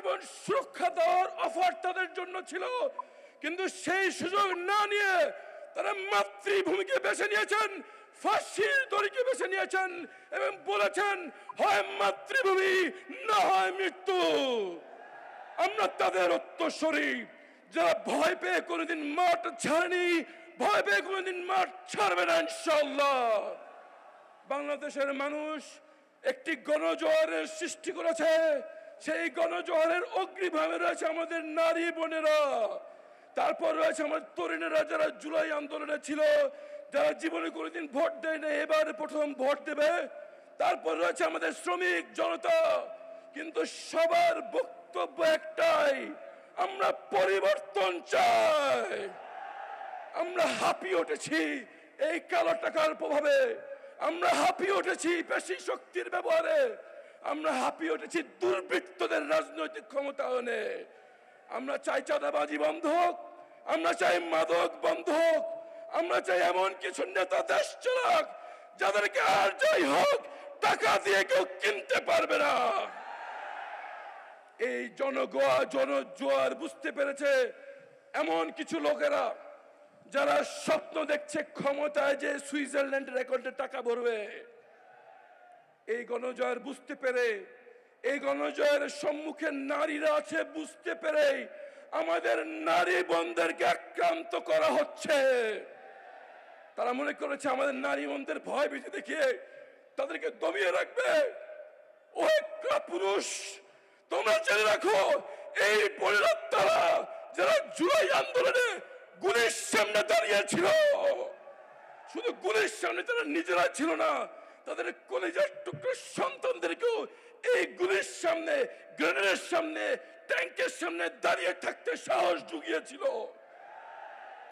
আজীবন সুরক্ষা দেওয়ার অফার তাদের জন্য ছিল। কিন্তু সেই সুযোগ না নিয়ে তারা মাতৃভূমিকে বেছে নিয়েছেন, ফাঁসির দড়িকে বেছে নিয়েছেন এবং বলেছেন, হয় মাতৃভূমি, না হয় মৃত্যু। আমরা তাদের যারা ভয় পেয়ে কোনোদিন মাঠ ছাড়েনি, ভয় পেয়ে কোনোদিন মাঠ ছাড়বে না ইনশাল্লাহ বাংলাদেশের মানুষ একটি গণজোয়ারের সৃষ্টি করেছে। সেই গণজোয়ারের অগ্নিভাবে রয়েছে আমাদের নারী বোনেরা। তারপর রয়েছে আমাদের তরুণেরা যারা জুলাই আন্দোলনে ছিল, যারা জীবনে কোনোদিন ভোট দেয় না এবারে প্রথম ভোট দেবে। তারপর রয়েছে আমাদের শ্রমিক জনতা। কিন্তু সবার বক্তব্য একটাই, আমরা পরিবর্তন চাই। আমরা হাঁপিয়ে উঠেছি এই কালো টাকার প্রভাবে। আমরা হাঁপিয়ে উঠেছি পেশি শক্তির ব্যবহারে। আমরা হাঁপিয়ে উঠেছি দুর্বৃত্তদের রাজনৈতিক ক্ষমতা ক্ষমতায়নে আমরা চাই চাঁদাবাজি বন্ধ হোক, আমরা চাই মাদক বন্ধ হোক, আমরা চাই এমন কিছু নেতা দেশ চালাক, যাদেরকে আর যাই হোক, টাকা দিয়ে কেউ কিনতে পারবে না। এই জনগোয়া, জনজোয়ার বুঝতে পেরেছে এমন কিছু লোকেরা যারা স্বপ্ন দেখছে ক্ষমতায় যে সুইজারল্যান্ড রেকর্ডে টাকা ভরবে। এই গণজয়ের বুঝতে পেরে, এই গণজয়ের সম্মুখে নারীরা আছে বুঝতে পেরে, আমাদের নারী বোনদেরকে আক্রান্ত করা হচ্ছে। তারা মনে করেছে আমাদের নারী বোনদের ভয় ভীতি দেখিয়ে তাদেরকে দমিয়ে রাখবে। ও একটা পুরুষ তোমরা জেনে রাখো, এই পরিণতারা যারা জুলাই আন্দোলনে গুলির সামনে দাঁড়িয়েছিল, শুধু গুলির সামনে তারা নিজেরা ছিল না তাদের কলেজের টুকরো সন্তানদেরকেও এই গুলির সামনে, গ্রেনেডের সামনে, ট্যাঙ্কের সামনে দাঁড়িয়ে থাকতে সাহস জুগিয়েছিল।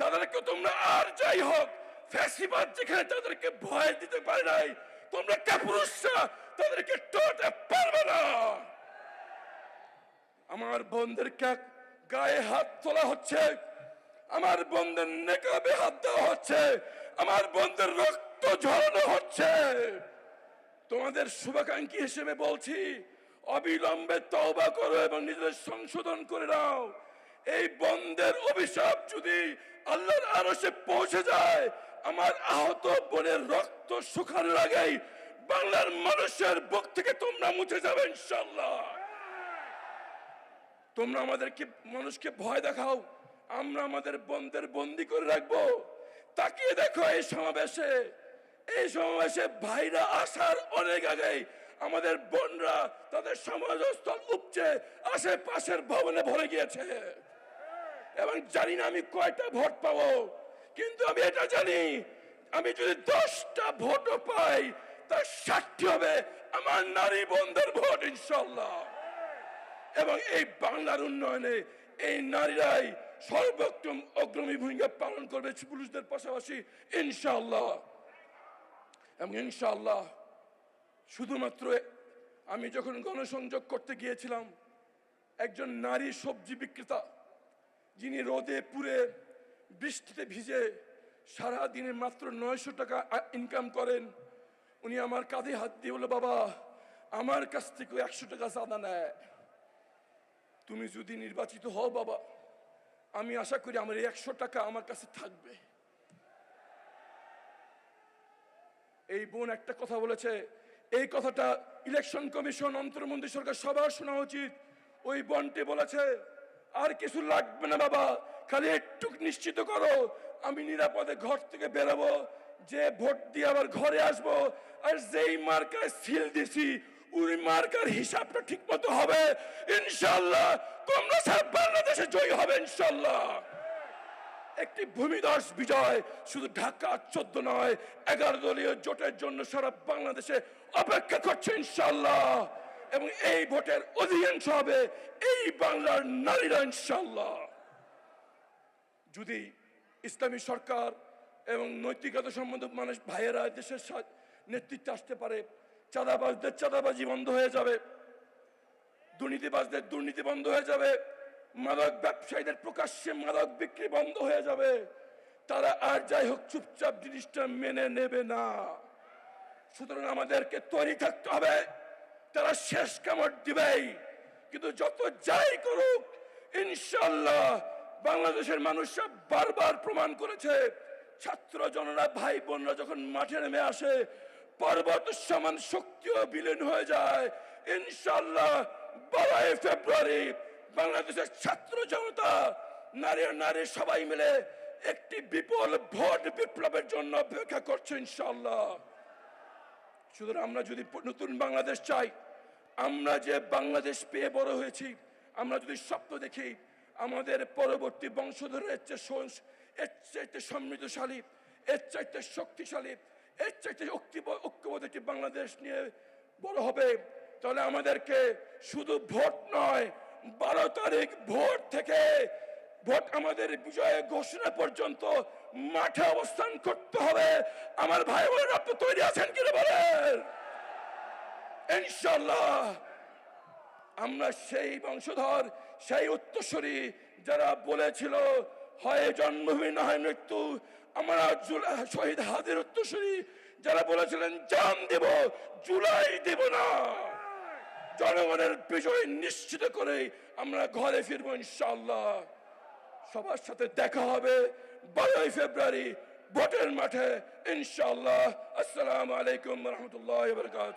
তাদেরকে তোমরা আর যাই হোক, ফ্যাসিবাদ যেখানে তাদেরকে ভয় দিতে পারে নাই, তোমরা কাপুরুষরা তাদেরকে পারবে না। আমার বোনদেরকে গায়ে হাত তোলা হচ্ছে, আমার বোনদের নেকাবে হাত দেওয়া হচ্ছে, আমার বোনদের রক্ত ঝরানো হচ্ছে। তোমাদের শুভাকাঙ্ক্ষী হিসেবে বলছি, অবিলম্বে তওবা করো এবং নিজেদের সংশোধন করে নাও। এই বন্ধের অভিশাপ যদি আল্লাহর আরশে পৌঁছে যায়, আমার আহত বোনের রক্ত শুকানোর আগেই বাংলার মানুষের বুক থেকে তোমরা মুছে যাবে ইনশাল্লাহ তোমরা আমাদেরকে, মানুষকে ভয় দেখাও। আমরা আমাদের বন্ধের বন্দি করে রাখব। তাকিয়ে দেখো এই সমাবেশে এই সমাবেশে ভাইরা আসার অনেক আগেই আমাদের বোনরা তাদের সমাজস্থল উপচে আশেপাশের ভবনে ভরে গিয়েছে। এবং জানি না আমি কয়টা ভোট পাবো, কিন্তু আমি এটা জানি, আমি যদি দশটা ভোটও পাই, তার সাক্ষী হবে আমার নারী বোনদের ভোট ইনশাল্লাহ এবং এই বাংলার উন্নয়নে এই নারীরাই সর্বোত্তম অগ্রণী ভূমিকা পালন করবে পুরুষদের পাশাপাশি ইনশাআল্লাহ। এবং ইনশাআল্লাহ শুধুমাত্র আমি যখন গণসংযোগ করতে গিয়েছিলাম, একজন নারী সবজি বিক্রেতা যিনি রোদে পুড়ে বৃষ্টিতে ভিজে সারা দিনে মাত্র নয়শো টাকা ইনকাম করেন, উনি আমার কাঁধে হাত দিয়ে বলে বাবা, আমার কাছ থেকে একশো টাকা চাঁদা নেয়। তুমি যদি নির্বাচিত হও বাবা, আমি আশা করি আমার এই একশো টাকা আমার কাছে থাকবে। এই বোন একটা কথা বলেছে, এই কথাটা ইলেকশন কমিশন অন্তর্মন্ত্রী সরকার সবার শোনা উচিত। ওই বোনটি বলেছে, আর কিছু লাগবে না বাবা, খালি একটু নিশ্চিত করো, আমি নিরাপদে ঘর থেকে বেরোবো, যে ভোট দিয়ে আবার ঘরে আসব, আর যেই মার্কায় সিল দিছি, ওই মার্কার হিসাবটা ঠিক মতো হবে। ইনশাল্লাহ, তোমরা সব বাংলাদেশে জয়ী হবে, ইনশাল্লাহ। একটি ভূমিদস বিজয়। শুধু ঢাকা চোদ্দ নয়, এগারো দলীয় জোটের জন্য সারা বাংলাদেশে অপেক্ষা করছে ইনশাল্লাহ এবং এই ভোটের অধিকাংশ হবে এই বাংলার নারীরা ইনশাল্লাহ যদি ইসলামী সরকার এবং নৈতিকতা সম্বন্ধ মানুষ ভাইয়েরা দেশের নেতৃত্বে আসতে পারে, চাঁদাবাজদের চাঁদাবাজি বন্ধ হয়ে যাবে, দুর্নীতিবাজদের দুর্নীতি বন্ধ হয়ে যাবে মাদক ব্যবসায়ীদের প্রকাশ্যে মাদক বিক্রি বন্ধ হয়ে যাবে। তারা আর যাই হোক চুপচাপ জিনিসটা মেনে নেবে না। সুতরাং আমাদেরকে তৈরি থাকতে হবে। তারা শেষ কামড় দিবেই। কিন্তু যত যাই করুক ইনশাল্লাহ বাংলাদেশের মানুষরা বারবার প্রমাণ করেছে, ছাত্র জনরা, ভাই বোনরা যখন মাঠে নেমে আসে, পর্বত সমান শক্তিও বিলীন হয়ে যায়। ইনশাল্লাহ বারোই ফেব্রুয়ারি বাংলাদেশের ছাত্র জনতা, নারী নারী সবাই মিলে একটি বিপুল ভোট বিপ্লবের জন্য অপেক্ষা করছে ইনশাল্লাহ সুতরাং আমরা যদি নতুন বাংলাদেশ চাই, আমরা যে বাংলাদেশ পেয়ে বড় হয়েছি, আমরা যদি স্বপ্ন দেখি, আমাদের পরবর্তী বংশধরের চেয়ে এর চাইতে সমৃদ্ধশালী, এর চাইতে শক্তিশালী, এর চাইতে ঐক্যব- ঐক্যবদ্ধ একটি বাংলাদেশ নিয়ে বড় হবে, তাহলে আমাদেরকে শুধু ভোট নয় বারো তারিখ ভোট থেকে ভোট আমাদের বিজয় ঘোষণা পর্যন্ত মাঠে অবস্থান করতে হবে। আমার ভাই বোনেরা, আপনি তৈরি আছেন কিনা বলেন? ইনশাল্লাহ আমরা সেই বংশধর, সেই উত্তরসূরি যারা বলেছিল, হয় জন্মভূমি না হয় মৃত্যু, আমরা শহীদ হাদের উত্তরসূরি যারা বলেছিলেন জান দেব, জুলাই দেব না। জনগণের বিজয় নিশ্চিত করে আমরা ঘরে ফিরবো ইনশাল্লাহ সবার সাথে দেখা হবে বারোই ফেব্রুয়ারি, ভোটের মাঠে ইনশাল্লাহ আসসালামু আলাইকুম রহমতুল্লাহ বরকাত